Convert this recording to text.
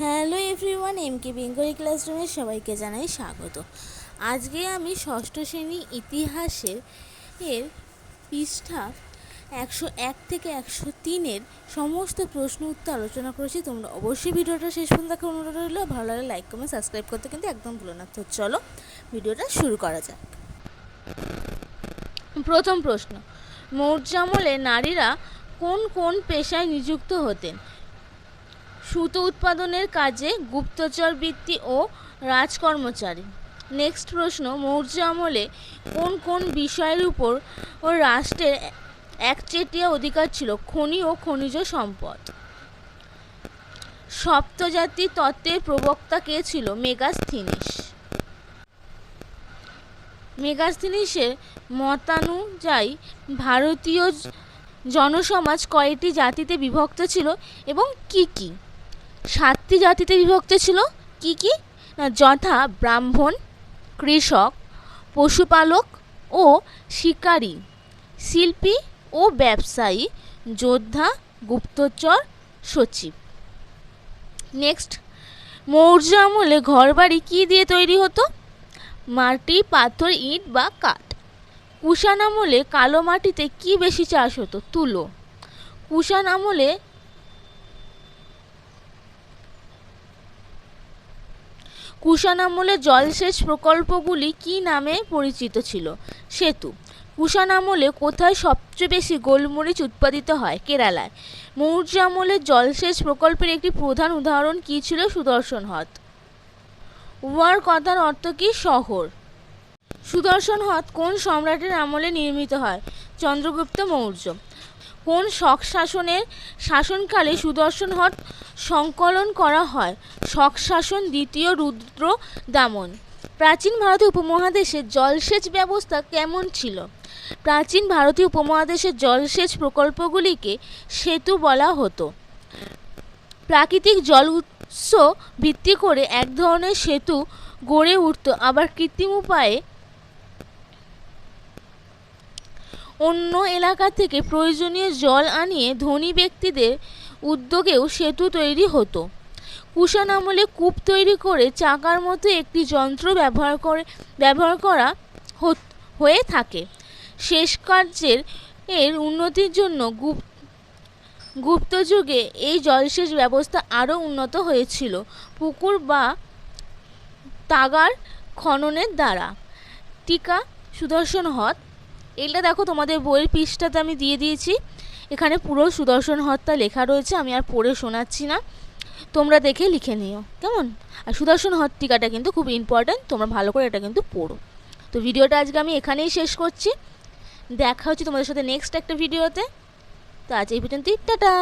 Hello everyone, M K Bengali ক্লাসরুমে সবাইকে জানাই স্বাগত। আজকে আমি ষষ্ঠ শ্রেণি ইতিহাসের এর পৃষ্ঠা একশো এক থেকে একশো তিনের সমস্ত প্রশ্ন উত্তর আলোচনা করেছি। তোমরা অবশ্যই ভিডিওটা শেষ পর্যন্ত দেখার অনুরোধ রইল। ভালো লাগলে লাইক কমেন্ট সাবস্ক্রাইব করতে কিন্তু একদম ভুলো না। তো চলো ভিডিওটা শুরু করা যাক। প্রথম প্রশ্ন মৌর্য আমলে নারীরা কোন কোন পেশায় নিযুক্ত হতেন? সুতো উৎপাদনের কাজে গুপ্তচর বৃত্তি ও রাজকর্মচারী। নেক্সট প্রশ্ন, মৌর্য আমলে কোন কোন বিষয়ের উপর ও রাষ্ট্রের একচেটিয়া অধিকার ছিল, খনি ও খনিজ সম্পদ? সপ্তজাতি তত্ত্বের প্রবক্তা কে ছিল? মেগাস্থিনিস। মেগাস্থিনিসের মতানুযায়ী ভারতীয় জনসমাজ কয়টি জাতিতে বিভক্ত ছিল এবং কি কি? সাতটি জাতিতে বিভক্ত ছিল। কি কি? না, যথা ব্রাহ্মণ, কৃষক, পশুপালক ও শিকারী, শিল্পী ও ব্যবসায়ী, যোদ্ধা, গুপ্তচর, সচিব। নেক্সট মৌর্য আমলে ঘরবাড়ি কী দিয়ে তৈরি হতো? মাটি, পাথর, ইট বা কাঠ। কুষাণ আমলে কালো মাটিতে কি বেশি চাষ হতো? তুলো। কুষাণ আমলে কুষাণ আমলে জলসেচ প্রকল্পগুলি কি নামে পরিচিত ছিল? সেতু কুষাণ আমলে কোথায় সবচেয়ে বেশি গোলমরিচ উৎপাদিত হয়? কেরালায় মৌর্য আমলে জলসেচ প্রকল্পের একটি প্রধান উদাহরণ কী ছিল? সুদর্শন হ্রদ ওয়ার কথার অর্থ কী? শহর সুদর্শন হ্রদ কোন সম্রাটের আমলে নির্মিত হয়? চন্দ্রগুপ্ত মৌর্য কোন শক শাসনের শাসনকালে সুদর্শন হট সংকলন করা হয়? শক শাসন দ্বিতীয় রুদ্র দামন। প্রাচীন ভারতীয় উপমহাদেশে জলসেচ ব্যবস্থা কেমন ছিল? প্রাচীন ভারতীয় উপমহাদেশের জলসেচ প্রকল্পগুলিকে সেতু বলা হতো। প্রাকৃতিক জল উৎস ভিত্তি করে এক ধরনের সেতু গড়ে উঠত। আবার কৃত্রিম উপায়ে অন্য এলাকা থেকে প্রয়োজনীয় জল আনিয়ে ধনী ব্যক্তিদের উদ্যোগেও সেতু তৈরি হতো। কুষাণ আমলে কূপ তৈরি করে চাকার মতো একটি যন্ত্র ব্যবহার করে, ব্যবহার করা হয়ে থাকে। শেষ কার্যের, এর উন্নতির জন্য গুপ, গুপ্ত যুগে এই জলসেচ ব্যবস্থা আরও উন্নত হয়েছিল। পুকুর বা তাগার খননের দ্বারা। টিকা সুদর্শন হ্রদ এটা দেখো, তোমাদের বইয়ের পৃষ্ঠাতে আমি দিয়ে দিয়েছি। এখানে পুরো সুদর্শন হত্যা লেখা রয়েছে, আমি আর পড়ে শোনাচ্ছি না। তোমরা দেখে লিখে নিও, কেমন? আর সুদর্শন হত্যিকাটা কিন্তু খুব ইম্পর্ট্যান্ট তোমরা ভালো করে এটা কিন্তু পড়ো। তো ভিডিওটা আজকে আমি এখানেই শেষ করছি। দেখা হচ্ছে তোমাদের সাথে নেক্সট একটা ভিডিওতে। তো আজ এই পর্যন্তই, টাটা!